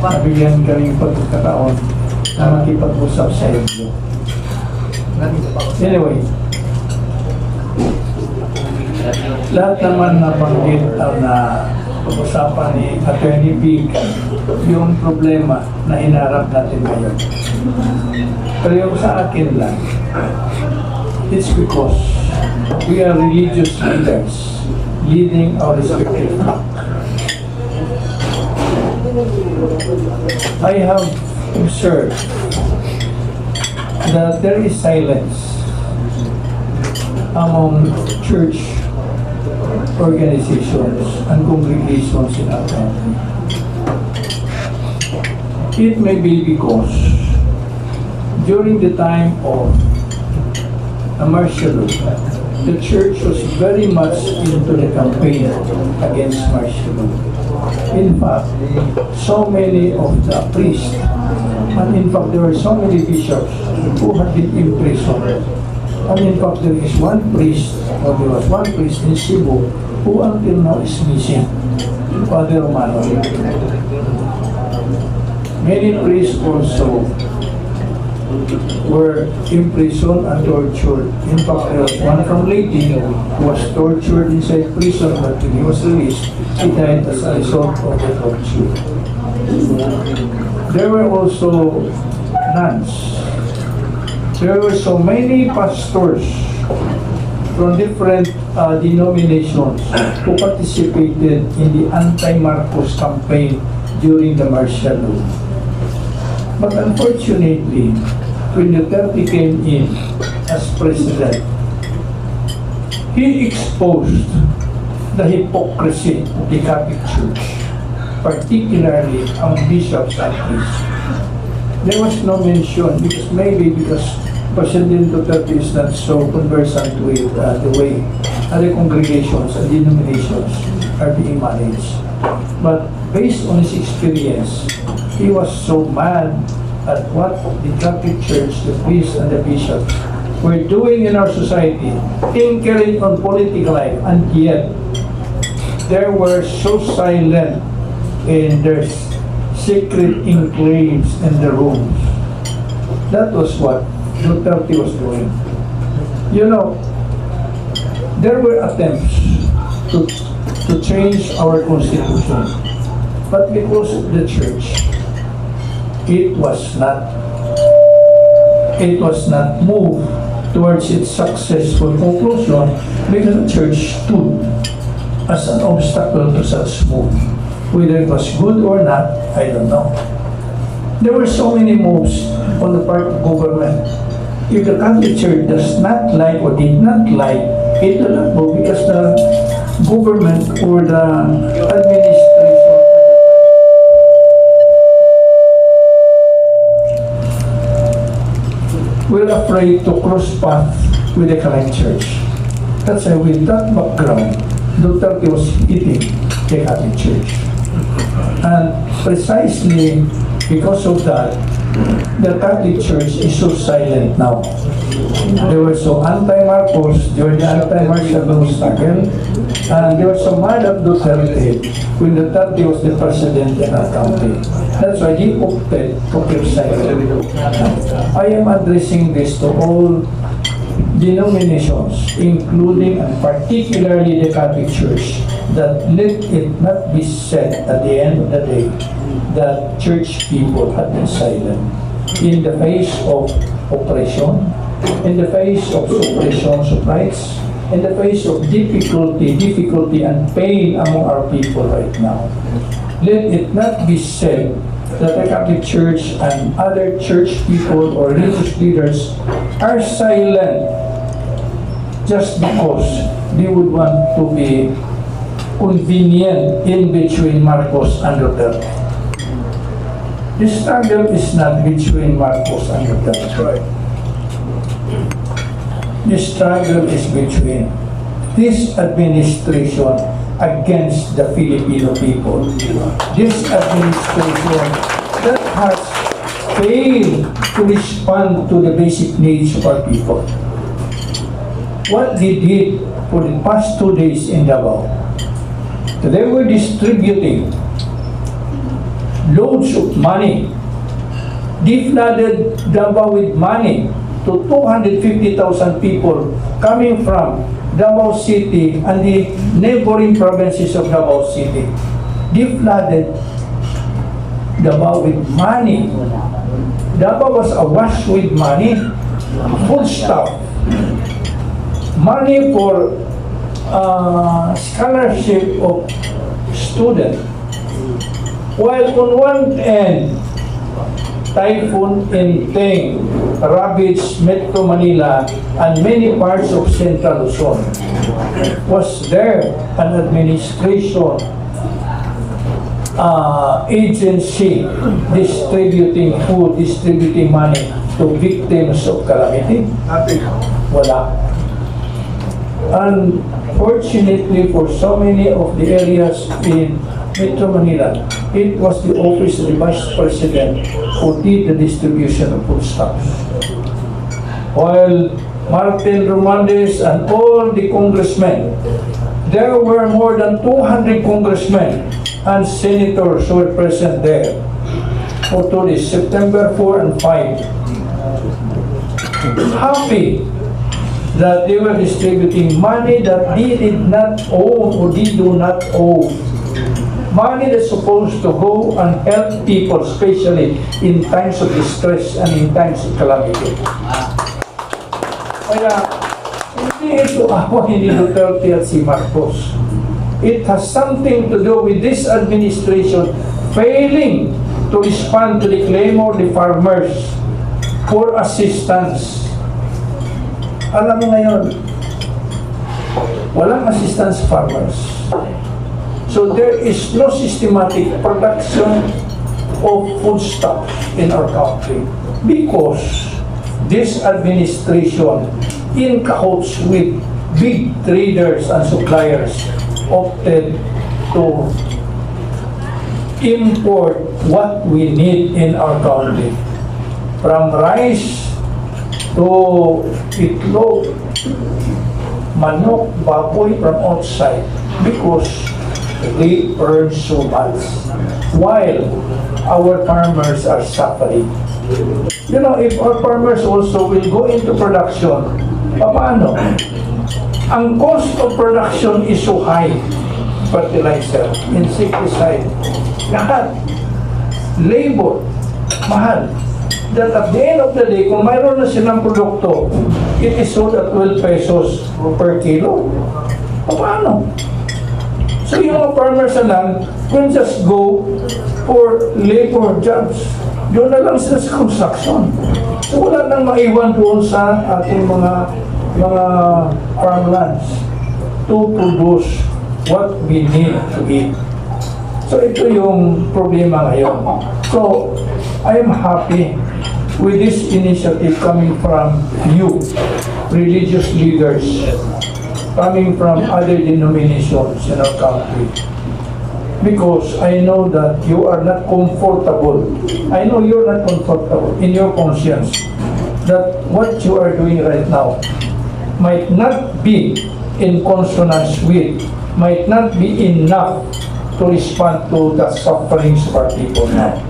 nabigyan kaming pagkakataon na makipag-usap sa inyo. Anyway, lahat naman na banggit ang na pag-usapan ni Attorney Big yung problema na hinarap natin ngayon. Pero yung sa akin lang, it's because we are religious leaders leading our respective flock. I have observed that there is silence among church organizations and congregations in our country. It may be because during the time of martial law, the church was very much into the campaign against martial law. In fact, so many of the priests, and in fact there were so many bishops who had been imprisoned. And in fact there is one priest, or there was one priest in Cebu who until now is missing, Father Romano. Many priests also were imprisoned and tortured. In fact, there was one from Leyte who was tortured inside prison, but when he was released, he died as a result of the torture. There were also nuns. There were so many pastors from different uh, denominations who participated in the anti-Marcos campaign during the martial law. But unfortunately, when Duterte came in as president, he exposed the hypocrisy of the Catholic Church, particularly among bishops and priests. There was no mention, because maybe because President Duterte is not so conversant with uh, the way other congregations and denominations are being managed. But based on his experience, he was so mad at what the Catholic Church, the priests and the bishops were doing in our society, tinkering on political life, and yet they were so silent in their secret enclaves in the rooms. That was what Duterte was doing. You know, there were attempts to, to change our constitution, but because the church, it was not, it was not moved towards its successful conclusion because the church stood as an obstacle to such move. Whether it was good or not, I don't know. There were so many moves on the part of government. If the Catholic Church does not like or did not like, it will not move because the government or the administration afraid to cross paths with the Catholic Church. That's why with that background, Duterte was hitting the Catholic Church. And precisely because of that, the Catholic Church is so silent now. They were so anti-Marcos during the anti-Martial law struggle, and they were so mad at Duterte when Duterte was the president in our country. That's why he opted to keep silent. I am addressing this to all denominations, including and particularly the Catholic Church, that let it not be said at the end of the day that church people have been silent in the face of oppression, in the face of suppressions of in the face of difficulty, difficulty and pain among our people right now. Let it not be said that the Catholic Church and other church people or religious leaders are silent just because they would want to be convenient in between Marcos and Duterte. The struggle is not between Marcos and Duterte. The struggle is between this administration against the Filipino people. This administration that has failed to respond to the basic needs of our people. What they did for the past two days in Davao, they were distributing loads of money, defrauded Davao with money to 250,000 people coming from Davao City and the neighboring provinces of Davao City. Defrauded Davao with money. Davao was awash with money, full stop. Money for uh, scholarship of student. While on one end, Typhoon Enteng ravaged Metro Manila and many parts of Central Luzon. Was there an administration uh, agency distributing food, distributing money to victims of calamity? Wala. Unfortunately, for so many of the areas in Metro Manila, it was the office of the Vice President who did the distribution of foodstuffs. While Martin Romandes and all the congressmen, there were more than 200 congressmen and senators who were present there for two days, September 4 and 5 happy that they were distributing money that they did not own or they do not owe. Money that's supposed to go and help people, especially in times of distress and in times of calamity. Kaya, hindi ito away ni Duterte at si Marcos. It has something to do with this administration failing to respond to the claim of the farmers for assistance. Alam mo ngayon, walang assistance farmers. So there is no systematic production of foodstuff in our country because this administration in cahoots with big traders and suppliers opted to import what we need in our country. From rice to itlog, manok, baboy from outside because they earn so much while our farmers are suffering. You know, if our farmers also will go into production, paano? Ang cost of production is so high. Fertilizer, insecticide, lahat. Labor, mahal. That at the end of the day, kung mayroon na silang produkto, it is sold at 12 pesos per kilo. Paano? So yung mga farmers na lang will just go for labor jobs. Doon na lang sa construction. So wala nang maiwan doon sa ating mga mga farmlands to produce what we need to eat. So ito yung problema ngayon. So I am happy with this initiative coming from you, religious leaders, coming from other denominations in our country. Because I know that you are not comfortable. I know you're not comfortable in your conscience that what you are doing right now might not be in consonance with, might not be enough to respond to the sufferings of our people now.